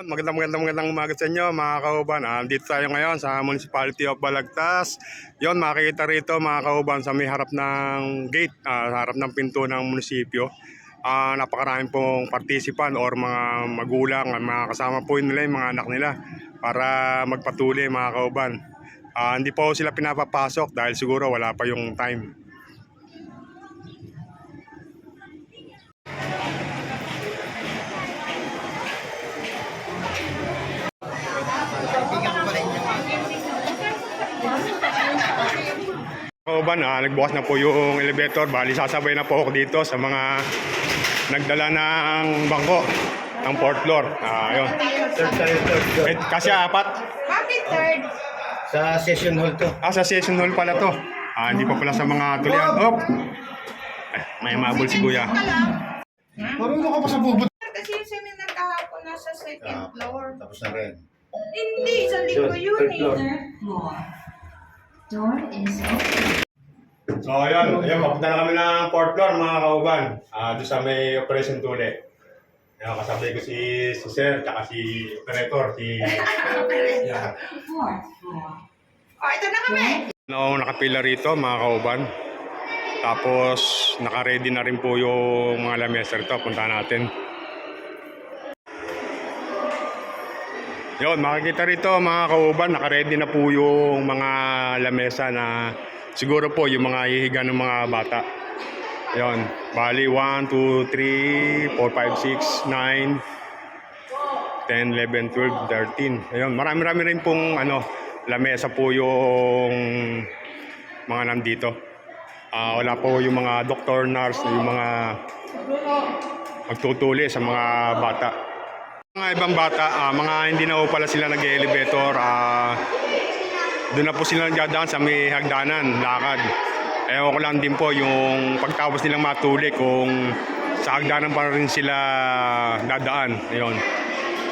Magandang magandang magandang umaga sa inyo mga kauban. Ah, dito tayo ngayon sa Municipality of Balagtas. Yon makikita rito mga kauban sa may harap ng gate, sa harap ng pinto ng munisipyo. Ah, napakaraming pong partisipan or mga magulang, ah, mga kasama po nila yung mga anak nila para magpatuloy mga kauban. Ah, hindi po sila pinapapasok dahil siguro wala pa yung time. Kauban, ah, nagbukas na po yung elevator. Bali, sasabay na po ako dito sa mga nagdala ng bangko ng fourth floor. Ah, yun. Third tayo, third floor. Eh, kasi apat. Bakit third? Sa session hall to. Ah, sa session hall pala to. Ah, hindi pa pala sa mga tulian. Oh! Eh, may mabul si kuya. Marunong ka pa sa bubot. Kasi yung seminar kahapon nasa second Ah. floor. Tapos na rin. Hindi, sa linggo yun Third floor. eh. Third floor. Door is open. So, ayun. Ayun, papunta na kami ng fourth floor, mga kauban. Ah, doon sa may operation tuli. Ayun, kasabay ko si, si Sir, tsaka si operator, si... Yan. Oh, ito na kami. No, nakapila rito mga kauban. Tapos naka-ready na rin po yung mga lamesa rito. Punta natin. Yon, makikita rito mga kauban, naka-ready na po yung mga lamesa na siguro po yung mga hihiga ng mga bata. Yon, bali 1, 2, 3, 4, 5, 6, 9, 10, 11, 12, 13. Ayun, marami-rami rin pong ano, lamesa po yung mga nandito. Ah, wala po yung mga doctor, nurse, yung mga magtutuli sa mga bata. Mga ibang bata, ah, mga hindi na po pala sila nag-elevator, ah, doon na po sila nagdadaan sa may hagdanan, lakad. Ewan ko lang din po yung pagtapos nilang matuli kung sa hagdanan pa rin sila dadaan. Ayun.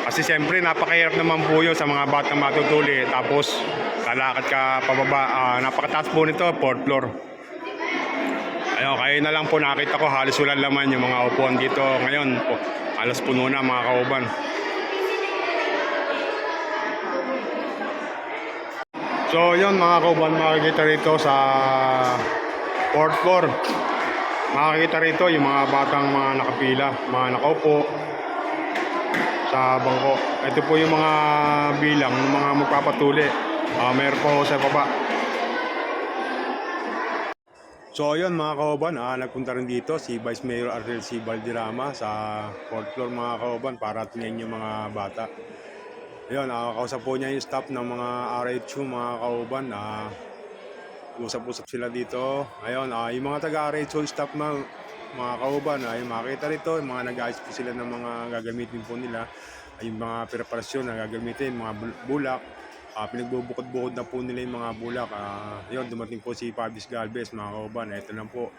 Kasi siyempre napakahirap naman po yun sa mga batang matutuli. Tapos lalakad ka pababa. Ah, napakataas po nito, fourth floor. Ayun, kayo na lang po nakita ko halos wala laman yung mga upuan dito. Ngayon po, halos puno na mga kauban. So yun mga kauban, makikita rito sa fourth floor. Makikita rito yung mga batang mga nakapila, mga nakaupo sa bangko. Ito po yung mga bilang ng mga magpapatuli. Ah, meron po sa baba. So ayun mga kauban, ah, nagpunta rin dito si Vice Mayor Ariel C. Valderrama sa fourth floor mga kauban para tingnan yung mga bata. Ayun, ah, kausap po niya yung staff ng mga RHU mga kauban. Ah, usap-usap sila dito. Ayun, ah, yung mga taga-RHU staff ng mga kauban, ay makita rito, yung mga nag-ayos po sila ng mga gagamitin po nila. Ay, yung mga preparasyon na gagamitin, mga bul- bulak. Ah, pinagbubukod-bukod na po nila yung mga bulak. Ah, yun, dumating po si Fabis Galvez, mga kauban. Ito lang po.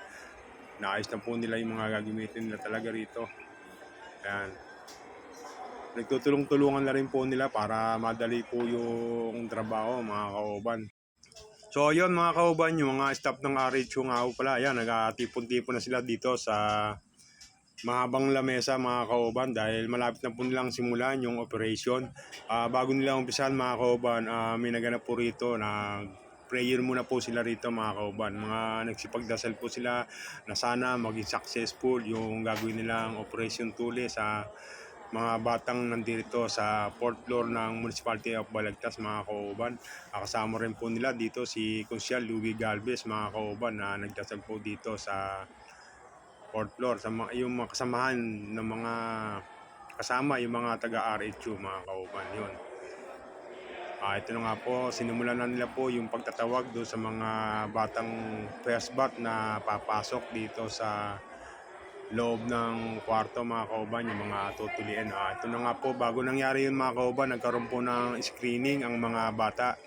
Naayos na po nila yung mga gagamitin nila talaga rito. Ayan. Nagtutulong-tulungan na rin po nila para madali po yung trabaho, mga kauban. So, yun mga kauban, yung mga staff ng RHU nga po pala, ayan, nagtipon-tipon na sila dito sa mahabang lamesa mga kauban dahil malapit na po nilang simulan yung operation. Ah, bago nila umpisan mga kauban, ah, may naganap po rito na prayer muna po sila rito mga kauban. Mga nagsipagdasal po sila na sana maging successful yung gagawin nilang operation tuli sa mga batang nandito sa fourth floor ng Municipality of Balagtas mga kauban. Ah, kasama rin po nila dito si Consial Lugi Galvez mga kauban na nagdasal po dito sa fourth floor sa mga, yung mga kasamahan ng mga kasama yung mga taga RHU mga kauban yun. Ah, ito na nga po, sinimulan na nila po yung pagtatawag doon sa mga batang first bat na papasok dito sa loob ng kwarto mga kauban, yung mga tutulian. Ah, ito na nga po, bago nangyari yun mga kauban, nagkaroon po ng screening ang mga bata.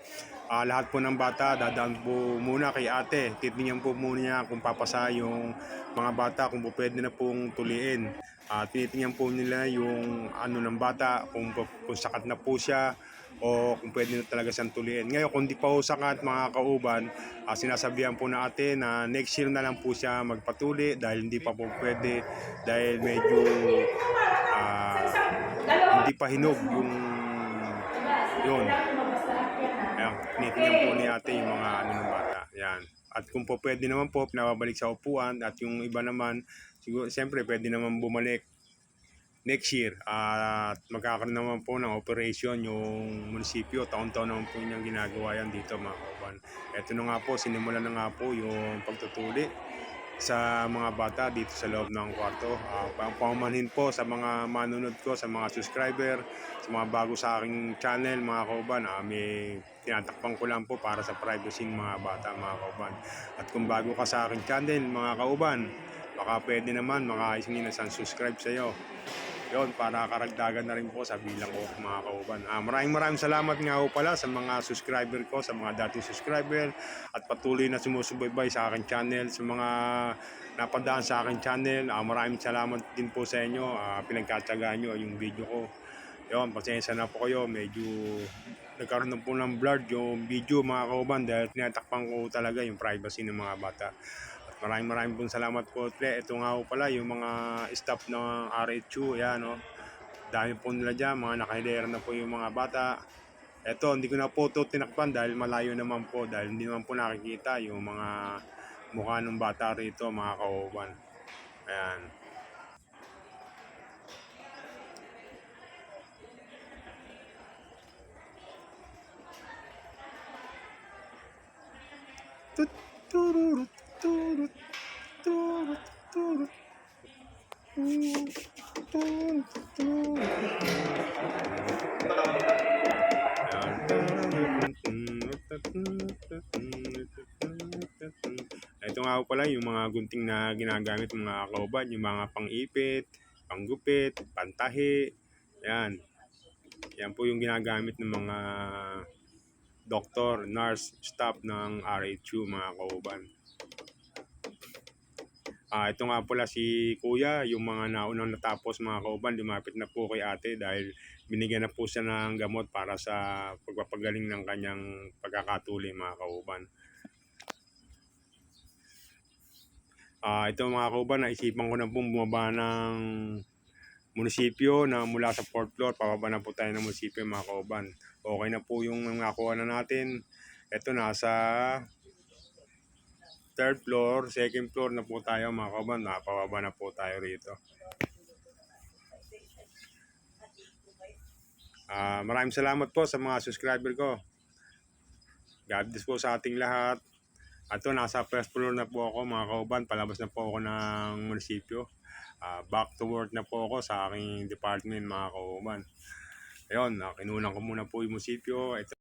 Ah, lahat po ng bata, dadaan po muna kay ate. Titingnan po muna niya kung papasa yung mga bata, kung po pwede na pong tuliin. Ah, tinitingnan po nila yung ano ng bata, kung, kung sakat na po siya, o kung pwede na talaga siyang tuliin. Ngayon, kung di pa po sakat mga kauban, ah, sinasabihan po na ate na next year na lang po siya magpatuli dahil hindi pa po pwede dahil medyo ah, hindi pa hinog yung yun. Ayan, tinitingnan po ni ate yung mga ano ng bata. Yan. At kung po pwede naman po, pinababalik sa upuan at yung iba naman, siguro, siyempre pwede naman bumalik next year at magkakaroon naman po ng operation yung munisipyo. Taon-taon naman po yung ginagawa yan dito mga kauban. Ito na nga po, sinimulan na nga po yung pagtutuli sa mga bata dito sa loob ng kwarto. Uh, pamamanhin po sa mga manunod ko, sa mga subscriber, sa mga bago sa aking channel mga kauban. Uh, may tinatakpan ko lang po para sa privacy ng mga bata mga kauban. At kung bago ka sa aking channel mga kauban, baka pwede naman makaisingin na subscribe sa iyo. Yon para karagdagan na rin po sa bilang ko mga kauban. Ah, maraming maraming salamat nga po pala sa mga subscriber ko, sa mga dating subscriber at patuloy na sumusubaybay sa aking channel, sa mga napadaan sa aking channel. Ah, maraming salamat din po sa inyo. Ah, pinagkatsagaan nyo yung video ko. Yon, pasensya na po kayo. Medyo nagkaroon na po ng blurred yung video mga kauban dahil tinatakpan ko talaga yung privacy ng mga bata. At maraming maraming pong salamat po ulit. Ito nga po pala yung mga staff ng RHU. Yan, no? Dami po nila dyan. Mga nakahilera na po yung mga bata. Ito, hindi ko na po ito tinakpan dahil malayo naman po. Dahil hindi naman po nakikita yung mga mukha ng bata rito, mga kauban. Ayan. Ito nga po pala yung mga gunting na ginagamit ng mga kauban, yung mga pang-ipit, panggupit, pantahi, yan. Yan po yung ginagamit ng mga doktor, nurse, staff ng RHU mga kauban. Ah, ito nga pala si Kuya, yung mga naunang natapos mga kauban, lumapit na po kay ate dahil binigyan na po siya ng gamot para sa pagpapagaling ng kanyang pagkakatuli mga kauban. Ah, ito mga kauban, naisipan ko na pong bumaba ng munisipyo na mula sa 4th floor, pababa na po tayo ng munisipyo mga kauban. Okay na po yung nakuha na natin. Ito nasa third floor, second floor na po tayo mga kauban. Napababa na po tayo rito. Ah, maraming salamat po sa mga subscriber ko. God bless po sa ating lahat. At ito, nasa first floor na po ako mga kauban. Palabas na po ako ng munisipyo. Ah, back to work na po ako sa aking department mga kauban. Ayun, uh, kinunan ko muna po yung munisipyo. Ito